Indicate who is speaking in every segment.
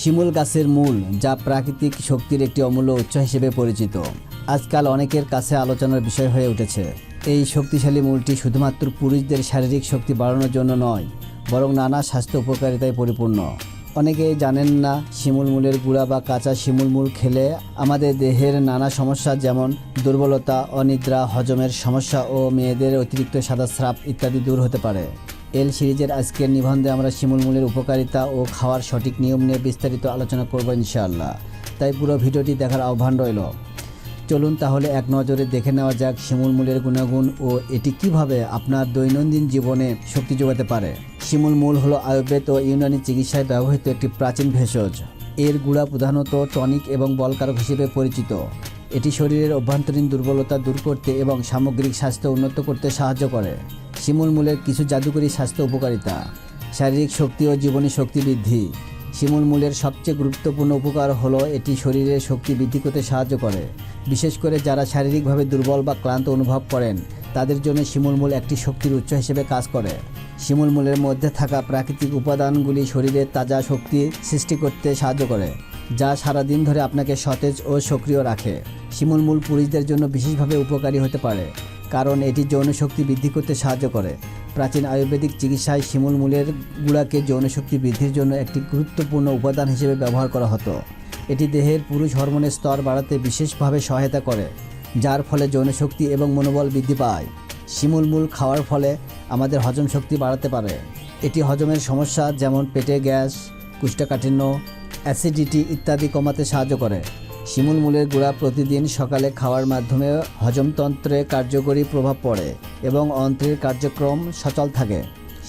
Speaker 1: শিমুল গাছের মূল, যা প্রাকৃতিক শক্তির একটি অমূল্য উৎস হিসেবে পরিচিত। আজকাল অনেকের কাছে আলোচনার বিষয় হয়ে উঠেছে। এই শক্তিশালী মূলটি শুধুমাত্র পুরুষদের শারীরিক শক্তি বাড়ানোর জন্য নয়, বরং নানা স্বাস্থ্য উপকারিতায় পরিপূর্ণ। অনেকেই জানেন না, শিমুল মূলের গুঁড়া বা কাঁচা শিমুল মূল খেলে আমাদের দেহের নানা সমস্যা যেমন দুর্বলতা, অনিদ্রা, হজমের সমস্যা ও মেয়েদের অতিরিক্ত সাদা স্রাব ইত্যাদি দূর হতে পারে। এল সিরিজের আজকের নিবন্ধে আমরা শিমুল মূলের উপকারিতা ও খাওয়ার সঠিক নিয়ম নিয়ে বিস্তারিত আলোচনা করব ইনশাআল্লাহ। তাই পুরো ভিডিওটি দেখার আহ্বান রইল। চলুন তাহলে এক নজরে দেখে নেওয়া যাক শিমুল মূলের গুণাগুণ ও এটি কীভাবে আপনার দৈনন্দিন জীবনে শক্তি যোগাতে পারে। শিমুল মূল হলো আয়ুর্বেদ ও ইউনানি চিকিৎসায় ব্যবহৃত একটি প্রাচীন ভেষজ। এর গুঁড়া প্রধানত টনিক এবং বলকারক হিসেবে পরিচিত। এটি শরীরের অভ্যন্তরীণ দুর্বলতা দূর করতে এবং সামগ্রিক স্বাস্থ্য উন্নত করতে সাহায্য করে। শিমুল মূলের কিছু জাদুকরী স্বাস্থ্য উপকারিতা। শারীরিক শক্তি ও জীবনী শক্তি বৃদ্ধি। শিমুল মূলের সবচেয়ে গুরুত্বপূর্ণ উপকার হলো এটি শরীরের শক্তি বৃদ্ধি করতে সাহায্য করে। বিশেষ করে যারা শারীরিকভাবে দুর্বল বা ক্লান্ত অনুভব করেন, তাদের জন্য শিমুল মূল একটি শক্তির উৎস হিসেবে কাজ করে। শিমুল মূলের মধ্যে থাকা প্রাকৃতিক উপাদানগুলি শরীরের তাজা শক্তি সৃষ্টি করতে সাহায্য করে। যা সারাদিন ধরে আপনাকে সতেজ ও সক্রিয় রাখে। শিমুল মূল পুরুষদের জন্য বিশেষভাবে উপকারী হতে পারে, কারণ এটি যৌন শক্তি বৃদ্ধি করতে সাহায্য করে। প্রাচীন আয়ুর্বেদিক চিকিৎসায় শিমুল মূলের গুঁড়াকে যৌন শক্তি বৃদ্ধির জন্য একটি গুরুত্বপূর্ণ উপাদান হিসেবে ব্যবহার করা হতো। এটি দেহের পুরুষ হরমোনের স্তর বাড়াতে বিশেষভাবে সহায়তা করে, যার ফলে যৌন শক্তি এবং মনোবল বৃদ্ধি পায়। শিমুল মূল খাওয়ার ফলে আমাদের হজম শক্তি বাড়াতে পারে। এটি হজমের সমস্যা যেমন পেটে গ্যাস, কুষ্ঠকাঠিন্য অ্যাসিডিটি ইত্যাদি কমাতে সাহায্য করে। শিমুল মূলের গুঁড়া প্রতিদিন সকালে খাওয়ার মাধ্যমে হজমতন্ত্রে কার্যকরী প্রভাব পড়ে এবং অন্ত্রের কার্যক্রম সচল থাকে।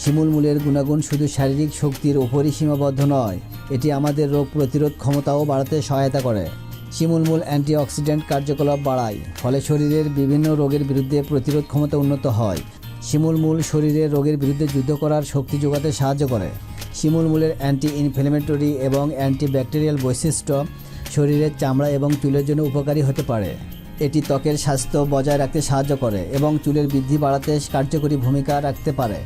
Speaker 1: শিমুল মূলের গুণাগুণ শুধু শারীরিক শক্তির উপরই সীমাবদ্ধ নয়, এটি আমাদের রোগ প্রতিরোধ ক্ষমতাও বাড়াতে সহায়তা করে। শিমুল মূল অ্যান্টিঅক্সিডেন্ট কার্যকলাপ বাড়ায়, ফলে শরীরের বিভিন্ন রোগের বিরুদ্ধে প্রতিরোধ ক্ষমতা উন্নত হয়। শিমুল মূল শরীরের রোগের বিরুদ্ধে যুদ্ধ করার শক্তি যোগাতে সাহায্য করে। শিমুল মূলের অ্যান্টি ইনফ্লেমেটরি এবং অ্যান্টিব্যাকটেরিয়াল বৈশিষ্ট্য শরীরের চামড়া এবং চুলের জন্য উপকারী হতে পারে। এটি ত্বকের স্বাস্থ্য বজায় রাখতে সাহায্য করে এবং চুলের বৃদ্ধি বাড়াতে কার্যকরী ভূমিকা রাখতে পারে।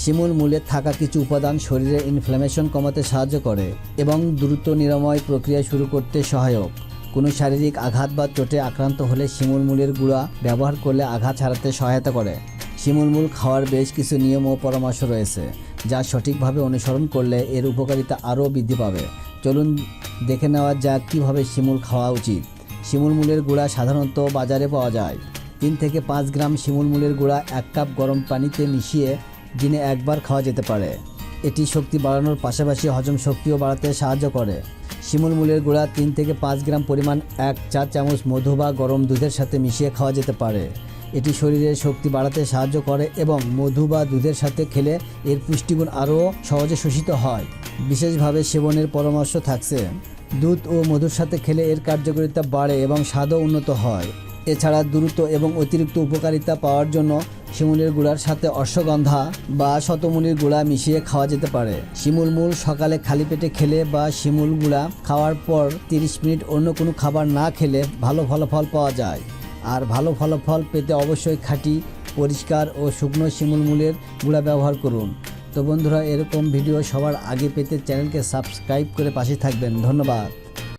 Speaker 1: শিমুল মূলে থাকা কিছু উপাদান শরীরে ইনফ্ল্যামেশন কমাতে সাহায্য করে এবং দ্রুত নিরাময় প্রক্রিয়া শুরু করতে সহায়ক। কোনো শারীরিক আঘাত বা চোটে আক্রান্ত হলে শিমুল মূলের গুঁড়া ব্যবহার করলে আঘাত ছাড়াতে সহায়তা করে। শিমুল মূল খাওয়ার বেশ কিছু নিয়ম ও পরামর্শ রয়েছে। যা সঠিকভাবে অনুসরণ করলে এর উপকারিতা আরও বৃদ্ধি পাবে। চলুন দেখে নেওয়া যাক কীভাবে শিমুল খাওয়া উচিত। শিমুল মূলের গুঁড়া সাধারণত বাজারে পাওয়া যায়। তিন থেকে পাঁচ গ্রাম শিমুল মূলের গুঁড়া এক কাপ গরম পানিতে মিশিয়ে দিনে একবার খাওয়া যেতে পারে। এটি শক্তি বাড়ানোর পাশাপাশি হজম শক্তিও বাড়াতে সাহায্য করে। শিমুল মূলের গুঁড়া তিন থেকে পাঁচ গ্রাম পরিমাণ এক চা চামচ মধু বা গরম দুধের সাথে মিশিয়ে খাওয়া যেতে পারে। এটি শরীরের শক্তি বাড়াতে সাহায্য করে এবং মধু বা দুধের সাথে খেলে এর পুষ্টিগুণ আরও সহজে শোষিত হয়। বিশেষভাবে সেবনের পরামর্শ থাকছে। দুধ ও মধুর সাথে খেলে এর কার্যকারিতা বাড়ে এবং স্বাদও উন্নত হয়। এছাড়া দ্রুত এবং অতিরিক্ত উপকারিতা পাওয়ার জন্য শিমুলের গুঁড়ার সাথে অশ্বগন্ধা বা শতমূলির গুঁড়া মিশিয়ে খাওয়া যেতে পারে। শিমুল মূল সকালে খালি পেটে খেলে বা শিমুল গুঁড়া খাওয়ার পর তিরিশ মিনিট অন্য কোনো খাবার না খেলে ভালো ফলাফল পাওয়া যায়। আর ভালো ফলাফল পেতে অবশ্যই খাঁটি, পরিষ্কার ও শুকনো শিমুল মূলের গুঁড়া ব্যবহার করুন। তো বন্ধুরা, এরকম ভিডিও সবার আগে পেতে চ্যানেলকে সাবস্ক্রাইব করে পাশে থাকবেন। ধন্যবাদ।